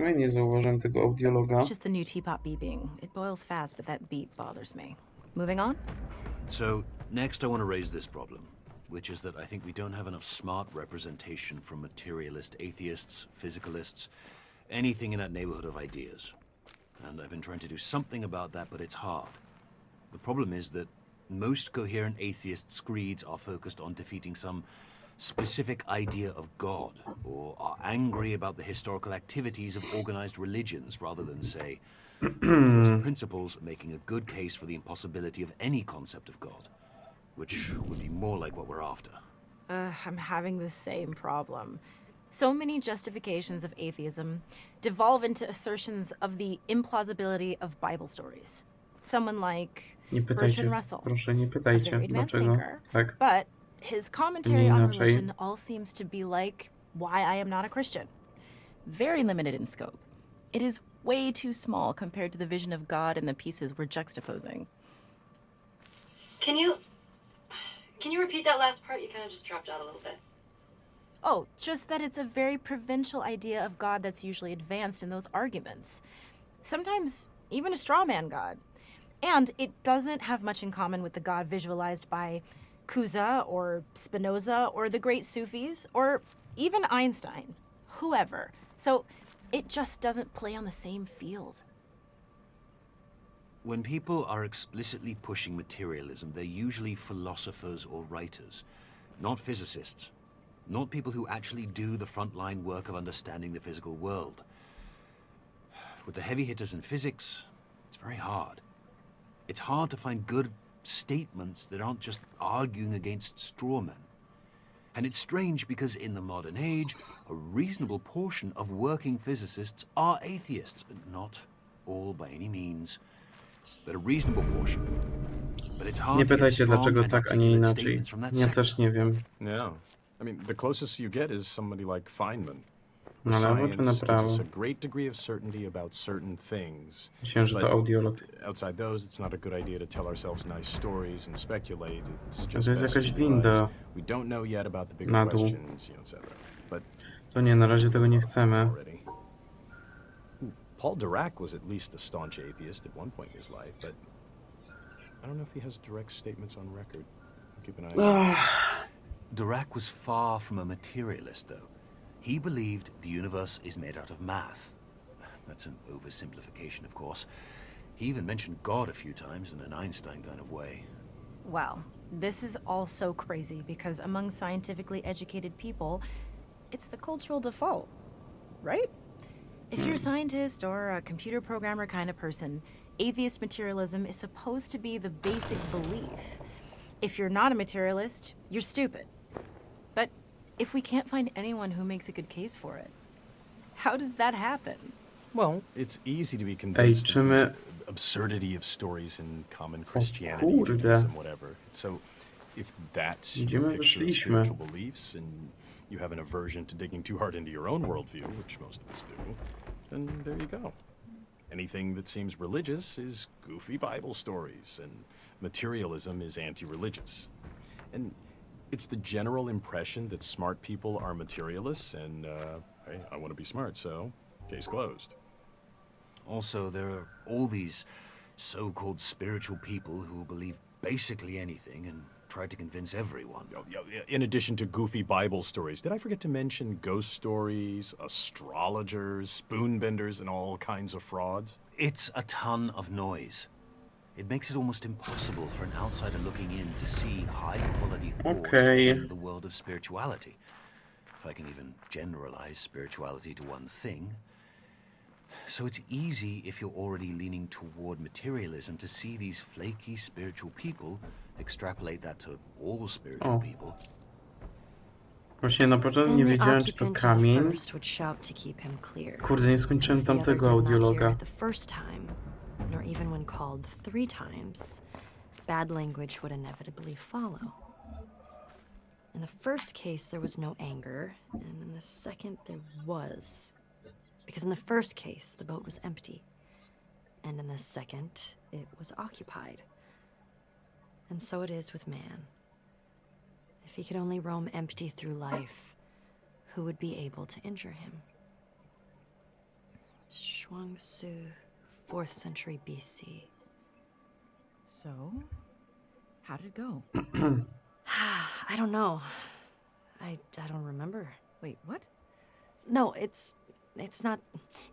sumie nie zauważyłem tego audiologa. It's just the new teapot beeping. It boils fast, but that beep bothers me. Moving on? So, next I want to raise this problem, which is that I think we don't have enough smart representation from materialist atheists, physicalists, anything in that neighborhood of ideas. And I've been trying to do something about that, but it's hard. The problem is that most coherent atheists' creeds are focused on defeating some specific idea of God, or are angry about the historical activities of organized religions rather than, say, first principles making a good case for the impossibility of any concept of God, which would be more like what we're after. Uh, I'm having the same problem. So many justifications of atheism devolve into assertions of the implausibility of Bible stories. Someone like Nie pytajcie, Bertrand Russell, proszę nie a pytajcie, very advanced dlaczego. thinker, Tak. but his commentary Nie on inaczej. religion all seems to be like why I am not a Christian. Very limited in scope. It is way too small compared to the vision of God and the pieces we're juxtaposing. Can you can you repeat that last part? You kind of just dropped out a little bit. Oh, just that it's a very provincial idea of God that's usually advanced in those arguments. Sometimes even a straw man God. And it doesn't have much in common with the God visualized by Kuza or Spinoza or the great Sufis or even Einstein, whoever. So it just doesn't play on the same field. When people are explicitly pushing materialism, they're usually philosophers or writers, not physicists, not people who actually do the frontline work of understanding the physical world. With the heavy hitters in physics, it's very hard. It's hard to find good statements that aren't just arguing against strawmen. And it's strange because in the modern age, a reasonable portion of working physicists are atheists. Not all by any means, but a reasonable portion. But it's hard Nie to get pytajcie strong dlaczego and tak, a nie articulate inaczej. statements from that Ja sector. też nie wiem. Yeah. I mean, the closest you get is somebody like Feynman. No ale czy Science gives us a great degree of certainty about certain things. Myślałem, że to but audiolog. Outside those, it's not a good idea to tell ourselves nice stories and speculate. It's To just jest best jakaś to winda realize we don't know yet about the bigger na dół. questions, you know, etc. But To nie, na razie tego nie chcemy. Paul Dirac was at least a staunch atheist at one point in his life, but I don't know if he has direct statements on record. I'll keep an eye on it. Dirac was far from a materialist, though. He believed the universe is made out of math. That's an oversimplification, of course. He even mentioned God a few times in an Einstein kind of way. Well, this is all so crazy because among scientifically educated people, it's the cultural default, right? If you're a hmm. scientist or a computer programmer kind of person, atheist materialism is supposed to be the basic belief. If you're not a materialist, you're stupid. But if we can't find anyone who makes a good case for it, how does that happen? Well, it's easy to be convinced czy of the absurdity of stories in common Christianity, kurde. Judaism, whatever. So, if that's your picture of spiritual beliefs, and you have an aversion to digging too hard into your own worldview, which most of us do, then there you go. Anything that seems religious is goofy Bible stories, and materialism is anti-religious. And it's the general impression that smart people are materialists, and uh, hey, I want to be smart, so case closed. Also, there are all these so called spiritual people who believe basically anything and try to convince everyone. In addition to goofy Bible stories, did I forget to mention ghost stories, astrologers, spoonbenders, and all kinds of frauds? It's a ton of noise. It makes it almost impossible for an outsider looking in to see high quality thought Okay. in the world of spirituality. If I can even generalize spirituality to one thing. So it's easy if you're already leaning toward materialism to see these flaky spiritual people, extrapolate that to all spiritual Oh. people. Właśnie na początku nie Then the wiedziałem, czy to the kamień. first would shout to keep him clear. Kurde, nie skończyłem the other tamtego did not hear audiologa. Nor even when called three times, bad language would inevitably follow. In the first case, there was no anger, and in the second, there was. Because in the first case, the boat was empty, and in the second, it was occupied. And so it is with man. If he could only roam empty through life, who would be able to injure him? Shuangsu, 4th century BC. So, how did it go? I don't know. I, I don't remember. Wait, what? No, it's it's not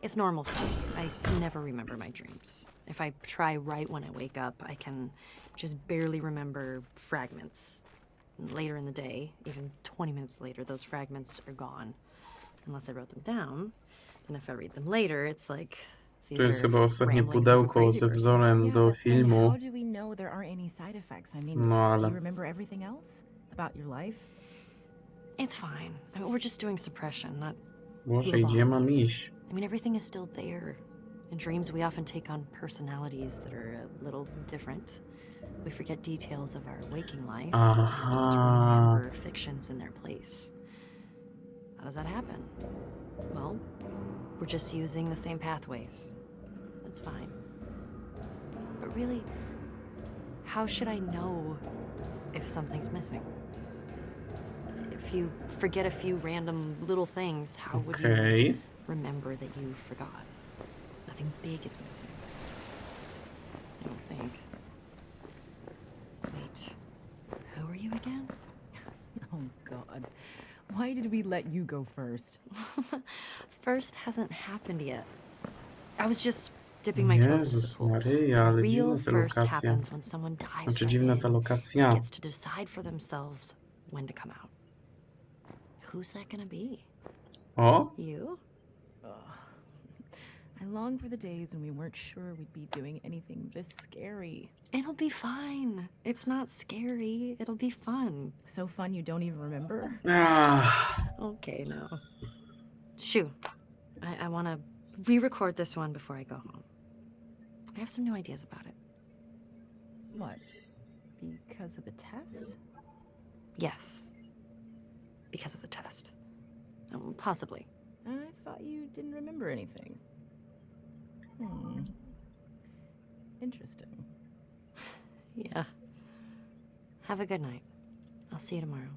it's normal for me. I never remember my dreams. If I try right when I wake up, I can just barely remember fragments. Later in the day, even 20 minutes later, those fragments are gone. Unless I wrote them down. And if I read them later, it's like these To jest are chyba ostatnie ramblings of a pudełko crazy ze person. wzorem Yeah, do but then filmu. How do we know there aren't any side effects? I mean, No, do ale- you remember everything else about your life? It's fine. I mean, we're just doing suppression, not Boże, gdzie mam lobotomies. iść? I mean, everything is still there. In dreams, we often take on personalities that are a little different. We forget details of our waking life. and Aha. remember fictions in their place. How does that happen? Well, we're just using the same pathways. That's fine. But really, how should I know if something's missing? If you forget a few random little things, how would you remember that you forgot. Nothing big is missing. I don't think. Wait, who are you again? Oh, God. Why did we let you go first? First hasn't happened yet. I was just dipping my toes into the Jezus pool. Maryja, ale Real dziwna ta first lokacja. happens when someone dives Znaczy right dziwna in ta and lokacja. gets to decide for themselves when to come out. Who's that gonna be? O, You? I long for the days when we weren't sure we'd be doing anything this scary. It'll be fine. It's not scary. It'll be fun. So fun you don't even remember? Ah, Okay, no. Shoo. I, I want to re record this one before I go home. I have some new ideas about it. What? Because of the test? Yes. Because of the test. Um, possibly. I thought you didn't remember anything. Hmm. Interesting. Yeah. Have a good night. I'll see you tomorrow.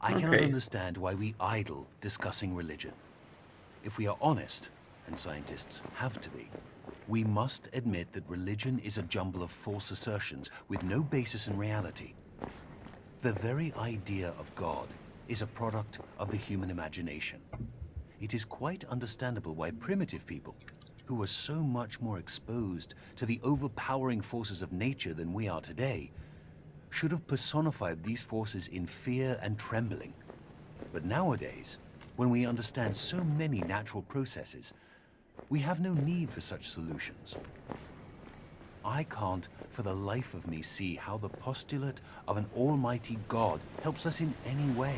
I cannot Okay. understand why we idle discussing religion. If we are honest, and scientists have to be, we must admit that religion is a jumble of false assertions with no basis in reality. The very idea of God is a product of the human imagination. It is quite understandable why primitive people, who were so much more exposed to the overpowering forces of nature than we are today, should have personified these forces in fear and trembling. But nowadays, when we understand so many natural processes, we have no need for such solutions. I can't, for the life of me, see how the postulate of an almighty God helps us in any way.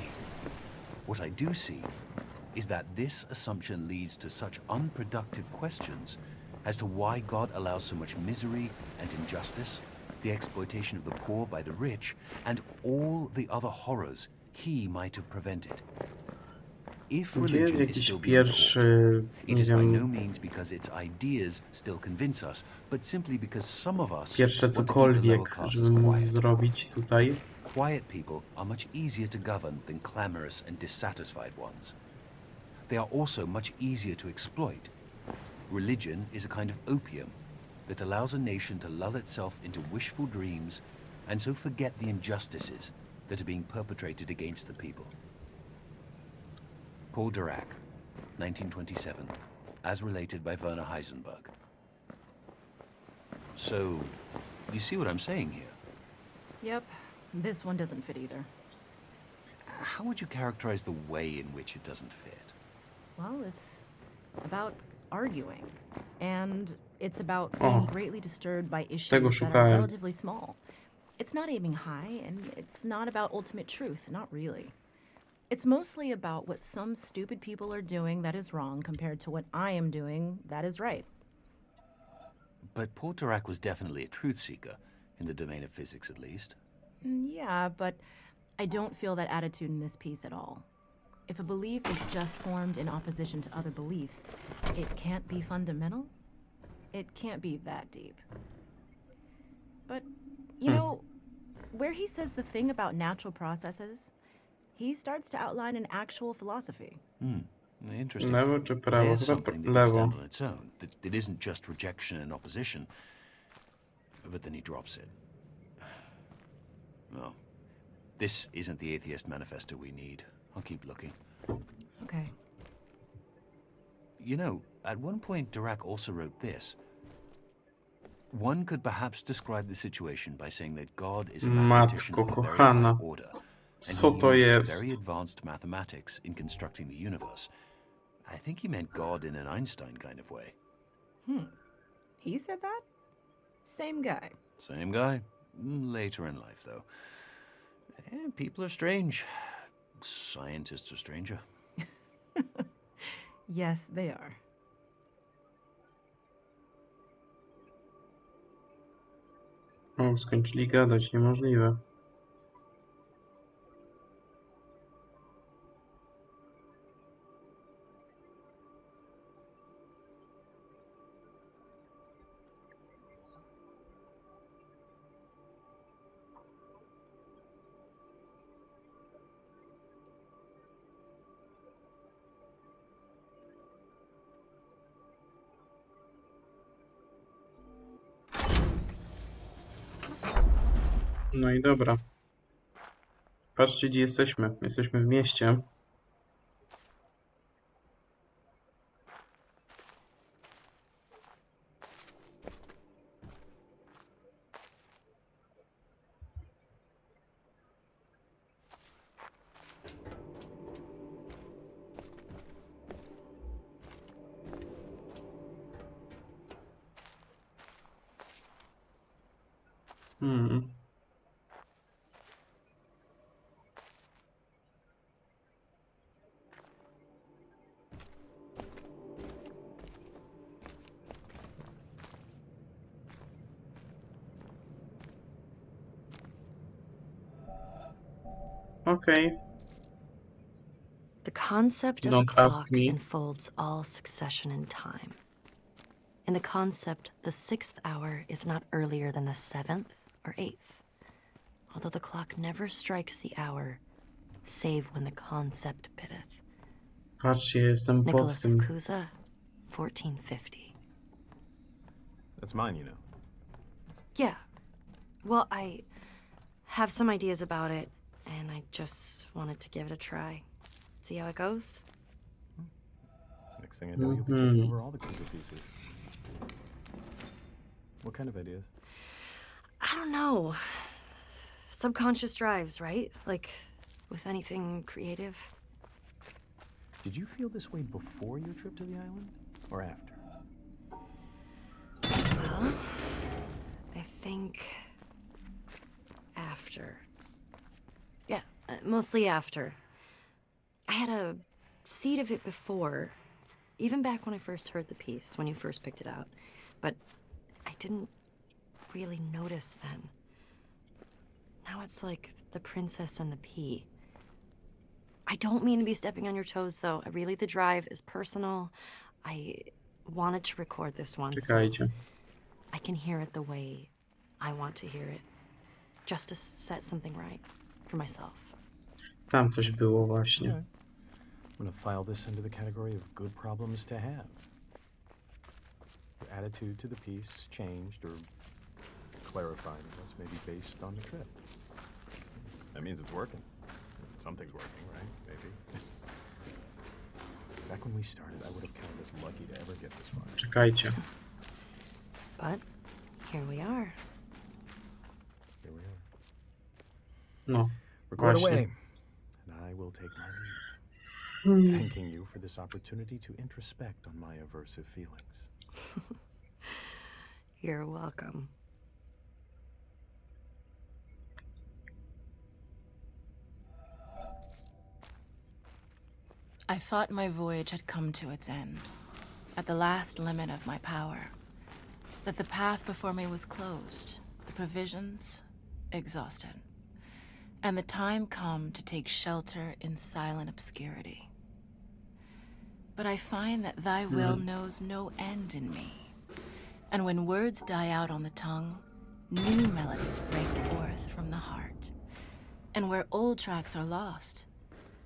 What I do see is that this assumption leads to such unproductive questions as to why God allows so much misery and injustice, the exploitation of the poor by the rich, and all the other horrors he might have prevented. If gdzie jest religion is jakiś pierwszy, nie by no wiem, means because its ideas still convince us, but simply because some of us pierwsze want the lower cokolwiek, żeby móc zrobić tutaj? Quiet people are much easier to govern than clamorous and dissatisfied ones. They are also much easier to exploit. Religion is a kind of opium that allows a nation to lull itself into wishful dreams and so forget the injustices that are being perpetrated against the people. Paul Dirac, 1927, as related by Werner Heisenberg. So, you see what I'm saying here? Yep. This one doesn't fit either. How would you characterize the way in which it doesn't fit? Well, it's about arguing. And it's about oh. being Oh. greatly disturbed by issues that are relatively small. It's not aiming high, and it's not about ultimate truth, not really. It's mostly about what some stupid people are doing that is wrong compared to what I am doing that is right. But Paul Dirac was definitely a truth seeker, in the domain of physics at least. Mm, Yeah, but I don't feel that attitude in this piece at all. If a belief is just formed in opposition to other beliefs, it can't be fundamental. It can't be that deep. But, you Hmm. know, where he says the thing about natural processes, he starts to outline an actual philosophy. Hmm. Interesting. Lewo czy prawo? There's Chyba something that can lewo. stand on its own. That it isn't just rejection and opposition. But then he drops it. Well, this isn't the atheist manifesto we need. I'll keep looking. Okay. You know, at one point, Dirac also wrote this. One could perhaps describe the situation by saying that God is a mathematician Matko of a very kochana. high order, and Co he to used jest? very advanced mathematics in constructing the universe. I think he meant God in an Einstein kind of way. Hmm. He said that? Same guy. Same guy. Mm, Later in life, though. Eh, people are strange. Scientists are stranger. Yes, they are. O, skończyli gadać, niemożliwe. No i dobra. Patrzcie, gdzie jesteśmy. Jesteśmy w mieście. Okej. The concept of a Don't ask clock me. enfolds all succession in time. In the concept, the sixth hour is not earlier than the seventh or eighth, although the clock never strikes the hour, save when the concept biddeth. Patrzcie, jestem pod Nicholas of. Cusa, 1450. That's mine, you know. Yeah. Well, I have some ideas about it, and I just wanted to give it a try. See how it goes? Next thing I know, you'll be taking Mhm. over all the Kuza pieces. What kind of ideas? I don't know. Subconscious drives, right? Like with anything creative. Did you feel this way before your trip to the island? Or after? Well, I think after. Mostly after. I had a seed of it before, even back when I first heard the piece, when you first picked it out. But I didn't really notice then. Now it's like the princess and the pea. I don't mean to be stepping on your toes, though. I really, the drive is personal. I wanted to record this one. so-. I can hear it the way I want to hear it. Just to set something right for myself. Tam coś było właśnie. Okay. I'm gonna file this into the category of good problems to have. Your attitude to the piece changed or clarified, I guess, maybe based on the trip. That means it's working. Something's working, right? Maybe. Back when we started, I would have counted as lucky to ever get this far. Czekajcie. But here we are. Here we are. No. Record Właśnie. away. And I will take my leave. Hmm. Thanking you for this opportunity to introspect on my aversive feelings. You're welcome. I thought my voyage had come to its end, at the last limit of my power. That the path before me was closed, the provisions exhausted, and the time come to take shelter in silent obscurity. But I find that thy will hmm. knows no end in me, and when words die out on the tongue, new melodies break forth from the heart. And where old tracks are lost,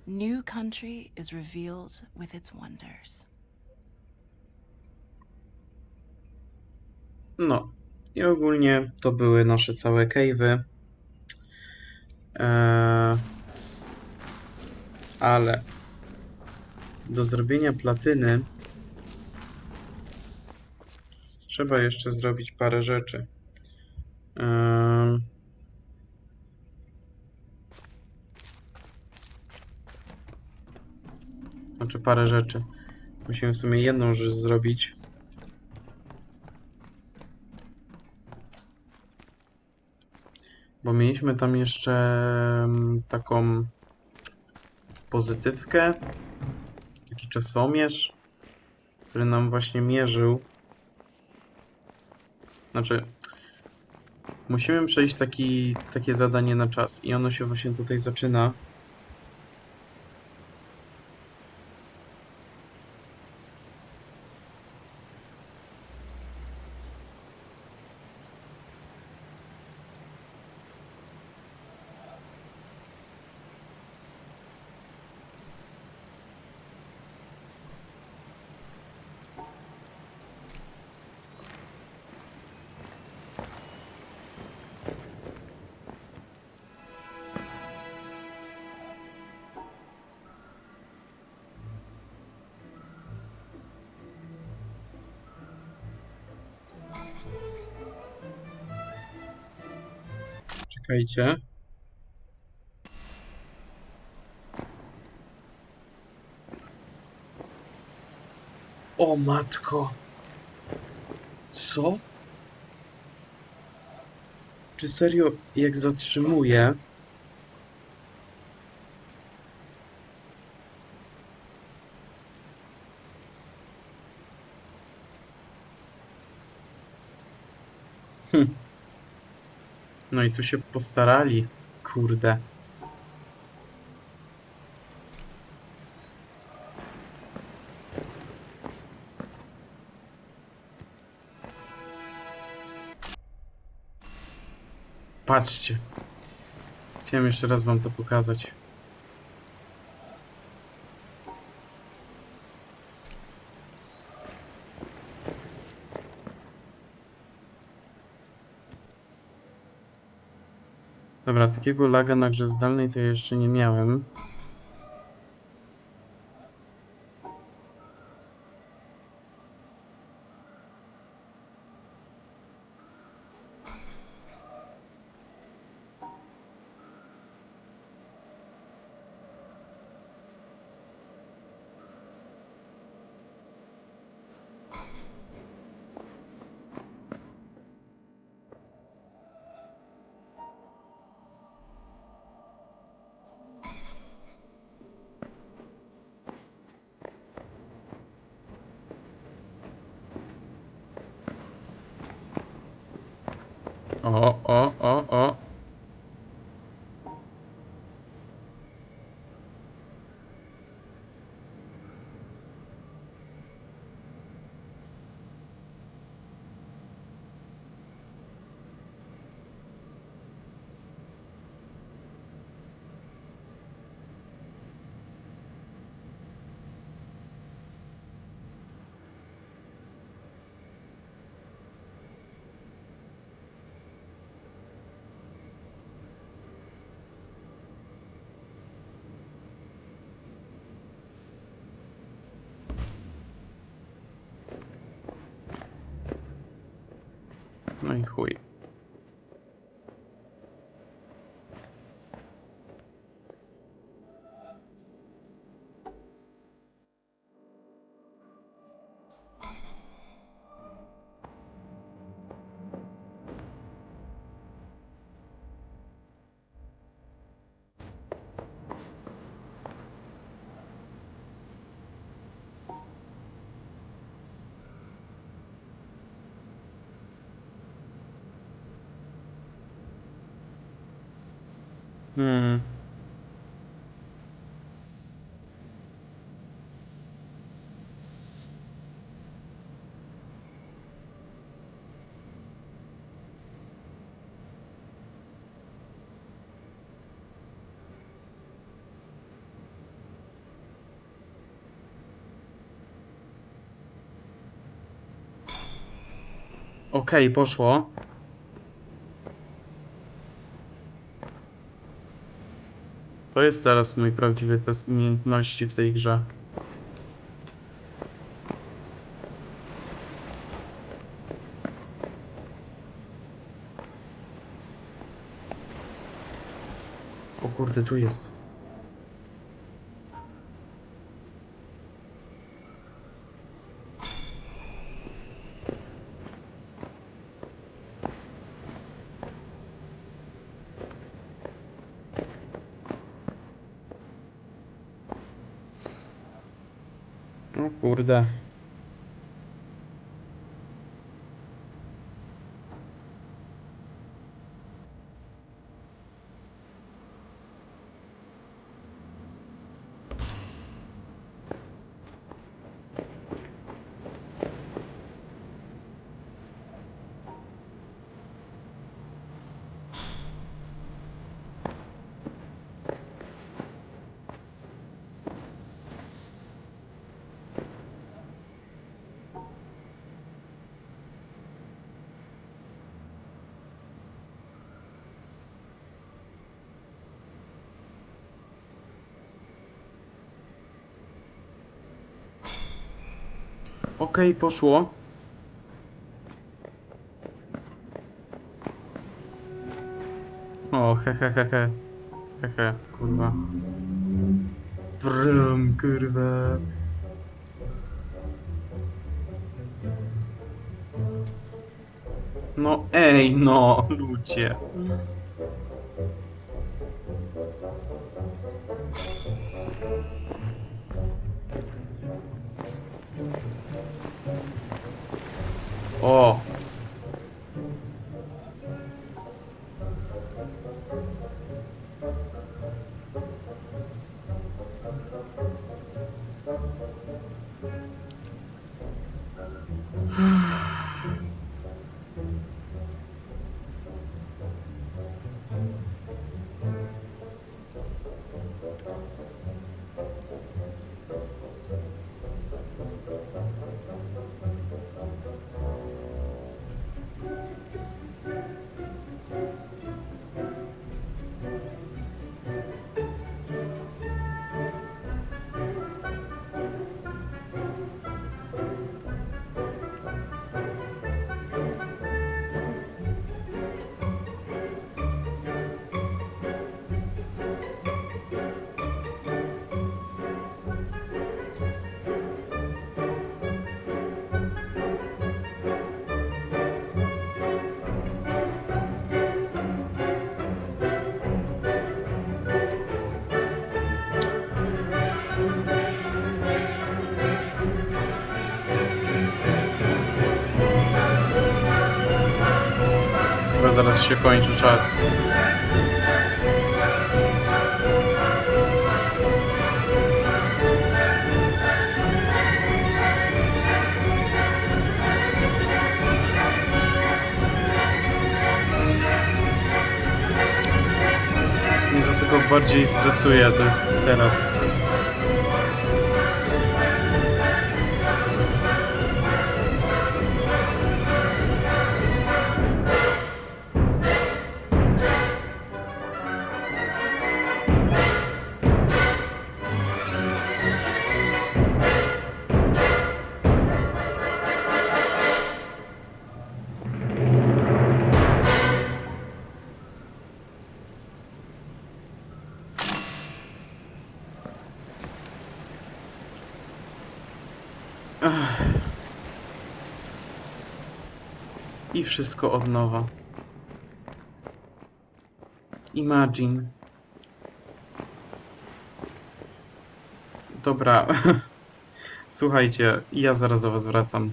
new country is revealed with its wonders. No. I ogólnie to były nasze całe cave'y. Eee, ale do zrobienia platyny trzeba jeszcze zrobić parę rzeczy. Eee, znaczy parę rzeczy. Musimy w sumie jedną rzecz zrobić. Bo mieliśmy tam jeszcze taką pozytywkę, taki czasomierz, który nam właśnie mierzył. Znaczy, musimy przejść taki, takie zadanie na czas i ono się właśnie tutaj zaczyna. Czekajcie. O matko. Co? Czy serio, jak zatrzymuję? No i tu się postarali. Kurde. Patrzcie. Chciałem jeszcze raz wam to pokazać. Dobra, takiego laga na grze zdalnej to jeszcze nie miałem. No Mm. Ok, posso? To jest teraz mój prawdziwy test umiejętności w tej grze. O kurde, tu jest. O Okej, poszło. O, he he he he. He he, kurwa. Vrum, kurwa. No ej, no, ludzie. O! Chyba zaraz się kończy czas. Mnie to tylko bardziej stresuje te, teraz. I wszystko od nowa. Imagine. Dobra. Słuchajcie, ja zaraz do was wracam.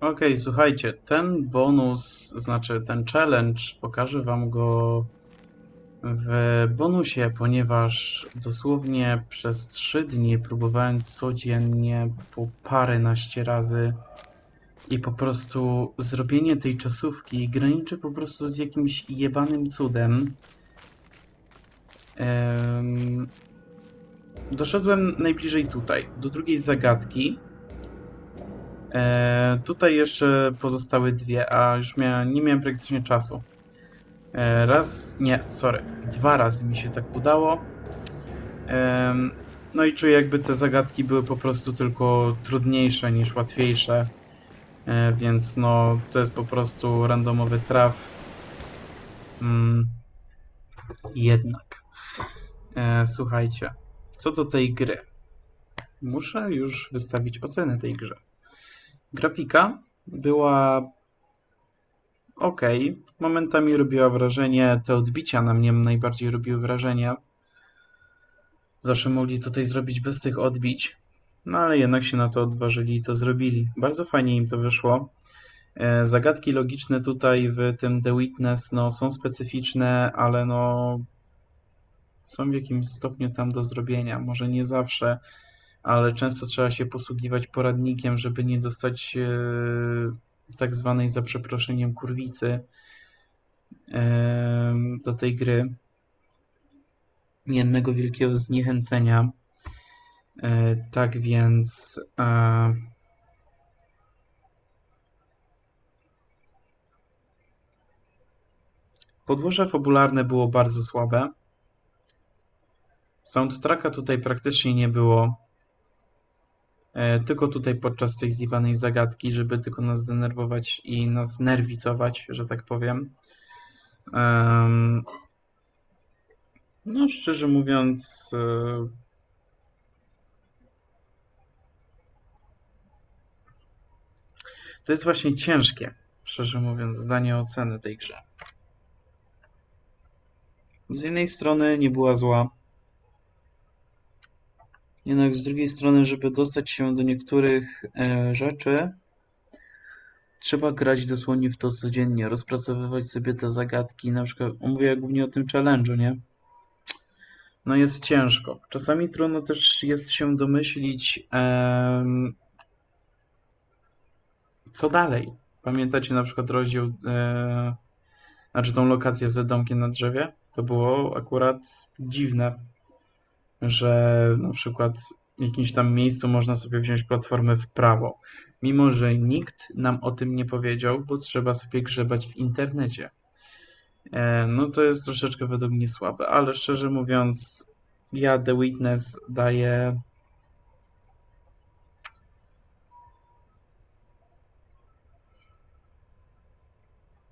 Okej, słuchajcie, ten bonus, znaczy ten challenge, pokażę wam go w bonusie, ponieważ dosłownie przez 3 dni próbowałem codziennie po paręnaście razy i po prostu zrobienie tej czasówki graniczy po prostu z jakimś jebanym cudem. Em, doszedłem najbliżej tutaj, do drugiej zagadki. E, tutaj jeszcze pozostały dwie, a już mia nie miałem praktycznie czasu. E, raz, nie, sorry, dwa razy mi się tak udało. No i czuję jakby te zagadki były po prostu tylko trudniejsze niż łatwiejsze. E, więc no, to jest po prostu randomowy traf. Mm, jednak. E, słuchajcie, co do tej gry. Muszę już wystawić ocenę tej grze. Grafika była ok. Momentami robiła wrażenie, te odbicia na mnie najbardziej robiły wrażenie. Zawsze mogli tutaj zrobić bez tych odbić. No ale jednak się na to odważyli i to zrobili. Bardzo fajnie im to wyszło. E, Zagadki logiczne tutaj w tym The Witness no, są specyficzne, ale no są w jakimś stopniu tam do zrobienia. Może nie zawsze, ale często trzeba się posługiwać poradnikiem, żeby nie dostać e, tak zwanej za przeproszeniem kurwicy do tej gry. Jednego wielkiego zniechęcenia. E, tak więc. E, podłoże fabularne było bardzo słabe. Soundtracka tutaj praktycznie nie było. E, tylko tutaj podczas tej zjebanej zagadki, żeby tylko nas zdenerwować i nas nerwicować, że tak powiem. Em, no, szczerze mówiąc, e, to jest właśnie ciężkie, szczerze mówiąc, zdanie oceny tej grze. Z jednej strony nie była zła, jednak z drugiej strony, żeby dostać się do niektórych e, rzeczy, trzeba grać dosłownie w to codziennie, rozpracowywać sobie te zagadki, na przykład, mówię głównie o tym challenge'u, nie? No jest ciężko. Czasami trudno też jest się domyślić, co dalej. Pamiętacie na przykład rozdział, e, znaczy tą lokację z domkiem na drzewie? To było akurat dziwne, że na przykład w jakimś tam miejscu można sobie wziąć platformę w prawo, mimo że nikt nam o tym nie powiedział, bo trzeba sobie grzebać w internecie. E, No to jest troszeczkę według mnie słabe, ale szczerze mówiąc, ja The Witness daję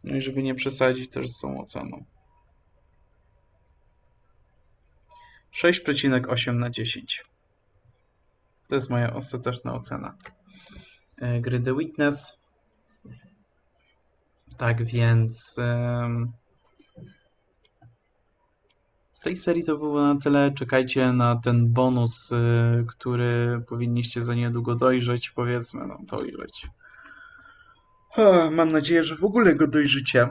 No i żeby nie przesadzić też z tą oceną. 6,8 na 10. To jest moja ostateczna ocena e, gry The Witness. Tak więc z tej serii to było na tyle. Czekajcie na ten bonus, y, który powinniście za niedługo dojrzeć, powiedzmy, no dojrzeć. Ha, Mam nadzieję, że w ogóle go dojrzycie,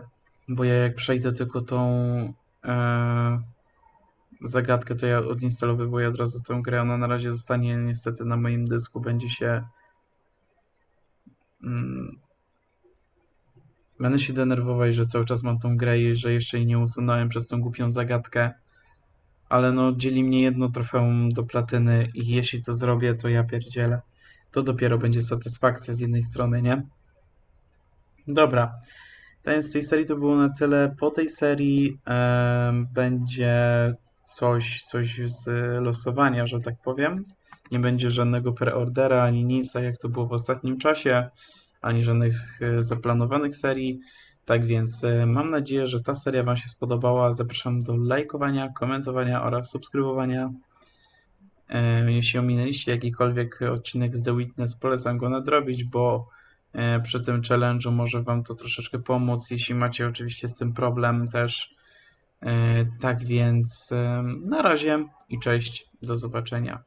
bo ja jak przejdę tylko tą e, zagadkę, to ja odinstalowywuję od razu tę grę. Ona na razie zostanie niestety na moim dysku, będzie się mm, będę się denerwować, że cały czas mam tą grę i że jeszcze jej nie usunąłem przez tą głupią zagadkę. Ale no, dzieli mnie jedno trofeum do platyny i jeśli to zrobię, to ja pierdzielę. To dopiero będzie satysfakcja z jednej strony, nie? Dobra. Ten z tej serii to było na tyle. Po tej serii będzie coś, coś z losowania, że tak powiem. Nie będzie żadnego preordera ani nic, jak to było w ostatnim czasie, ani żadnych e, zaplanowanych serii. Tak więc e, mam nadzieję, że ta seria Wam się spodobała. Zapraszam do lajkowania, komentowania oraz subskrybowania. E, Jeśli ominęliście jakikolwiek odcinek z The Witness, polecam go nadrobić, bo przy tym challenge'u może Wam to troszeczkę pomóc, jeśli macie oczywiście z tym problem też. E, Tak więc na razie i cześć, do zobaczenia.